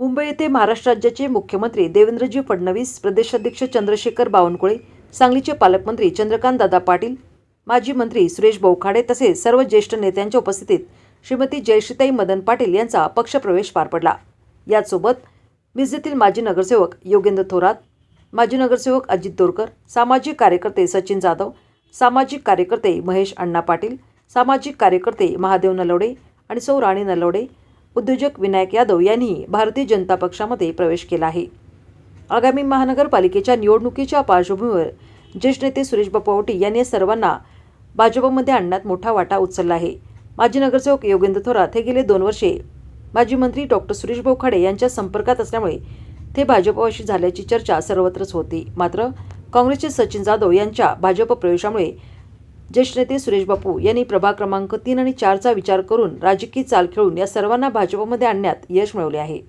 मुंबई येथे महाराष्ट्र राज्याचे मुख्यमंत्री देवेंद्रजी फडणवीस प्रदेशाध्यक्ष चंद्रशेखर बावनकुळे सांगलीचे पालकमंत्री चंद्रकांत दादा पाटील माजी मंत्री सुरेश बोखाडे तसेच सर्व ज्येष्ठ नेत्यांच्या उपस्थितीत श्रीमती जयश्रीताई मदन पाटील यांचा पक्षप्रवेश पार पडला. याचसोबत मिरजेतील माजी नगरसेवक योगेंद्र थोरात माजी नगरसेवक अजित दोरकर सामाजिक कार्यकर्ते सचिन जाधव सामाजिक कार्यकर्ते महेश अण्णा पाटील सामाजिक कार्यकर्ते महादेव नलवडे आणि सौ राणी नलवडे उद्योजक विनायक यादव यांनी भारतीय जनता पक्षामध्ये प्रवेश केला आहे. आगामी महानगरपालिकेच्या निवडणुकीच्या पार्श्वभूमीवर ज्येष्ठ नेते सुरेश बापू यांनी सर्वांना भाजपमध्ये आणण्यात मोठा वाटा उचलला आहे. माजी नगरसेवक योगेंद्र थोरात हे गेले दोन वर्षे. माजी मंत्री डॉक्टर सुरेश बोखाडे यांच्या संपर्कात असल्यामुळे ते भाजपवाशी झाल्याची चर्चा सर्वत्रच होती. मात्र काँग्रेसचे सचिन जाधव यांच्या भाजप प्रवेशामुळे ज्येष्ठ नेते सुरेश बापू यांनी प्रभाग क्रमांक तीन आणि चारचा विचार करून राजकीय चाल खेळून या सर्वांना भाजपमध्ये आणण्यात यश मिळवले आहे.